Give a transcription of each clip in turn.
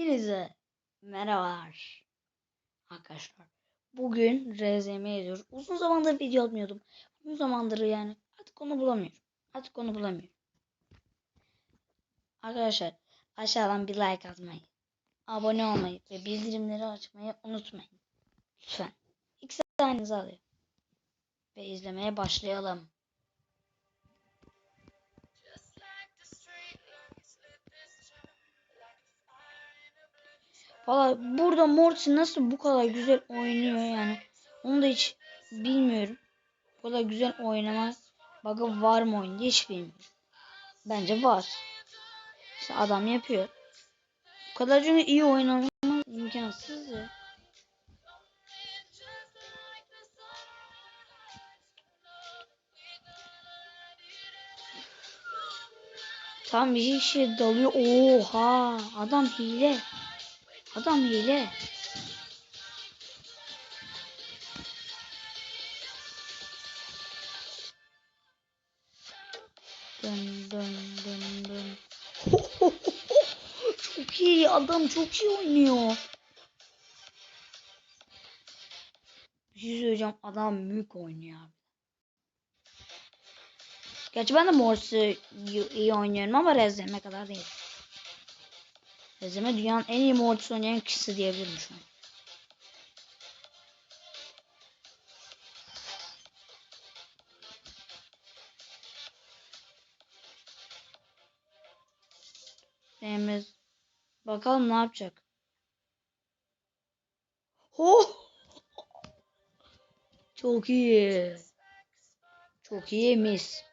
Hepinize merhabalar arkadaşlar. Bugün RZM ediyoruz. Uzun zamandır video atmıyordum. Uzun zamandır yani artık onu bulamıyorum. Artık onu bulamıyorum. Arkadaşlar aşağıdan bir like atmayı, abone olmayı ve bildirimleri açmayı unutmayın. Lütfen. İlk saniyenizi alıyor. Ve izlemeye başlayalım. Valla burada Morty nasıl bu kadar güzel oynuyor yani. Onu da hiç bilmiyorum. Bu kadar güzel oynama bug'ı var mı oyunda hiç bilmiyorum. Bence var. İşte adam yapıyor. Bu kadar çünkü iyi oynamamız imkansız ya. Tam bir kişi dalıyor. Oha adam hile. Adam hile. Dön dön dön dön. çok iyi adam çok iyi oynuyor. Bir şey söyleyeceğim adam mük oynuyor abi. Gerçi ben de Morse'u iyi oynuyorum ama Rezlem'e kadar değil. Rezeme dünyanın en iyi Mortis oynayan kişisi diyebilirim şu an. Deniz. Bakalım ne yapacak. Oh! Çok iyi. Çok iyi mis.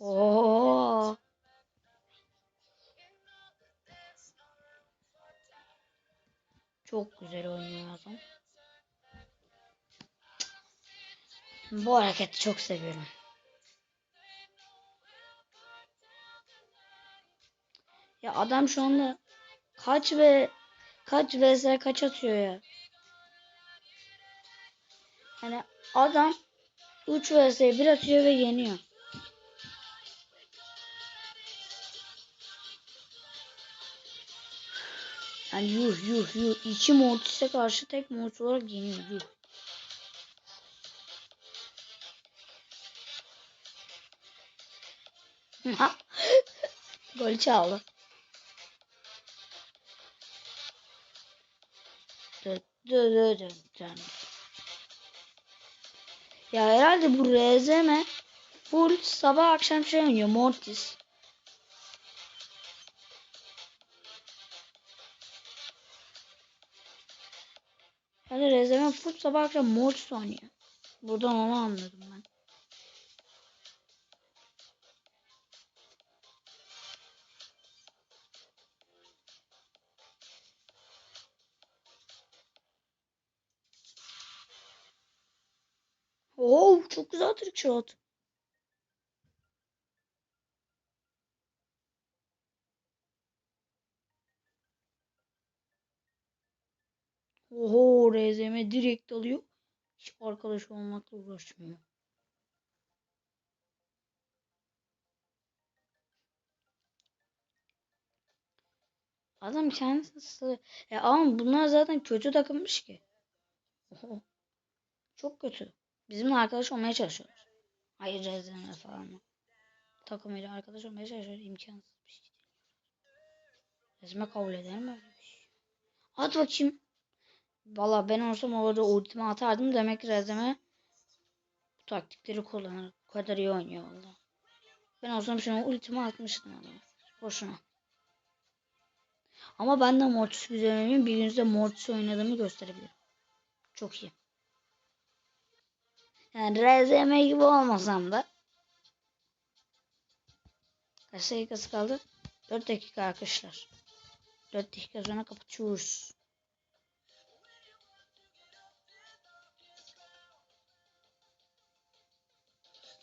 Oo. Çok güzel oynuyor adam. Bu hareketi çok seviyorum. Ya adam şu anda kaç ve kaç vs kaç atıyor ya. Yani adam 3 vs 1 atıyor ve yeniyor. Yani yuh yuh yuh. İki Mortis'e karşı tek Mortis olarak yeniyor. Yuh. Gol çaldı. Ya herhalde bu RZM full sabah akşam şey oynuyor Mortis. Yani Rezeme full sabah akşam Mortis oynuyor. Buradan onu anladım ben. Oo çok güzel trick shot. Oho RZM direkt alıyor. Hiç arkadaş olmakla uğraşmıyor. Adam kendisi ya ama bunlar zaten kötü takılmış ki. Oho. Çok kötü. Bizimle arkadaş olmaya çalışıyorlar. Hayır RZM falan. Takımıyla arkadaş olmaya çalışıyor. İmkansız bir şey değil. RZM kabul eder mi öyle bir şey? At bakayım. Valla ben olsam orada ultimi atardım. Demek ki Rezeme bu taktikleri kullanır. Bu kadar iyi oynuyor valla. Ben olsam şuna ultimi atmıştım adama. Boşuna. Ama ben de Mortis güzel oynuyorum. Bir gün size Mortis oynadığımı gösterebilirim. Çok iyi. Yani RZM gibi olmasam da Kaç dakikası kaldı? 4 dakika arkadaşlar. 4 dakika sonra kapatıyoruz.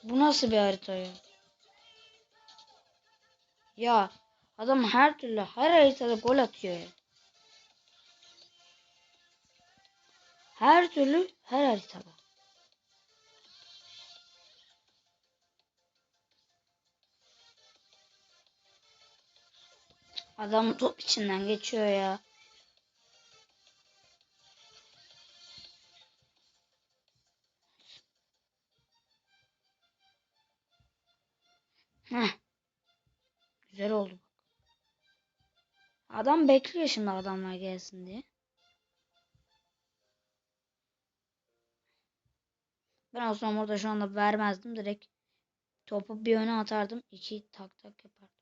Bu nasıl bir harita ya? Ya adam her türlü her haritada gol atıyor ya. Her türlü her haritada. Adam top içinden geçiyor ya. Heh. Güzel oldu bak. Adam bekliyor şimdi adamlar gelsin diye. Ben olsam orada şu anda vermezdim. Direkt topu bir öne atardım. iki tak tak yapardım.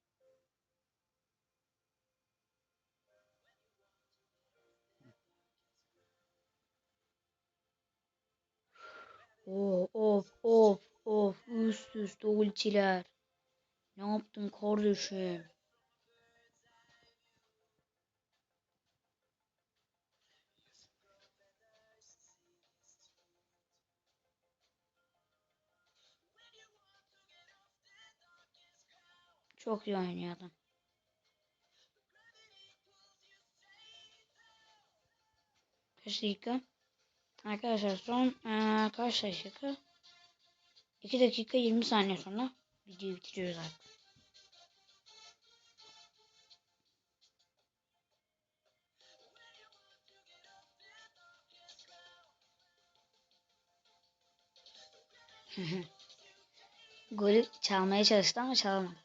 Oh, of of of üst üste ultiler. Ne yaptın kardeşim? Çok iyi oynuyor adam. Kaç dakika? Arkadaşlar son eee, kaç dakika? 2 dakika 20 saniye sonra videoyu bitiriyoruz artık. Golü çalmaya çalıştı ama çalamadı.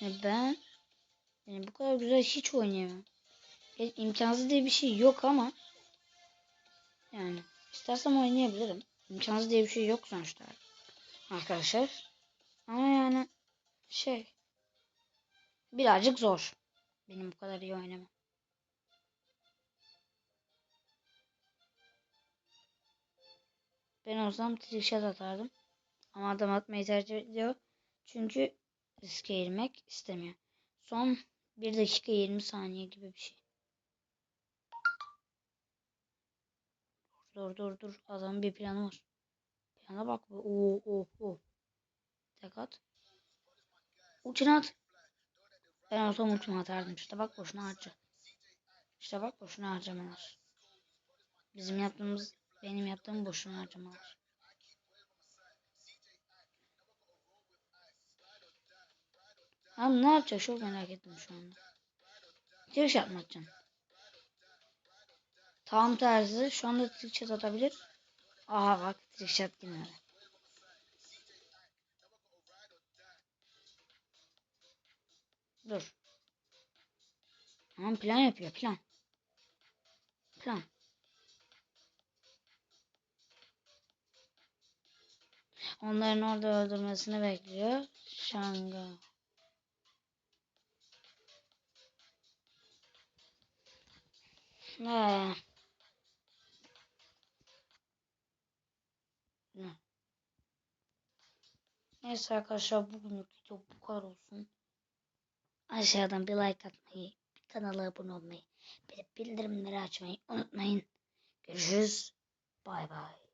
Ya ben yani bu kadar güzel hiç oynayamam. Ya, imkansız diye bir şey yok ama yani istersem oynayabilirim. İmkansız diye bir şey yok sonuçta arkadaşlar. Ama yani şey birazcık zor. Benim bu kadar iyi oynamam. Ben olsam trickshot atardım. Ama adam atmayı tercih ediyor. Çünkü riske girmek istemiyor. Son 1 dakika 20 saniye gibi bir şey. Dur dur dur. Adamın bir planı var. Plana bak. Oo oo oo. Tek at. Uçuna at. Ben olsam uçuma atardım. İşte bak boşuna harca. İşte bak boşuna harcamalar. Bizim yaptığımız, benim yaptığım boşuna harcamalar. Abi ne yapacak çok merak ettim şu anda. Shot mı atacaksın? Tam tersi şu anda trick shot atabilir. Aha bak trick shot girmedi. Dur. Tamam plan yapıyor plan. Plan. Onların orada öldürmesini bekliyor. Şanga. Ee. Ne? Neyse arkadaşlar bugünlük video bu kadar olsun. Aşağıdan bir like atmayı, bir kanala abone olmayı, bir bildirimleri açmayı unutmayın. Görüşürüz. Bay bay.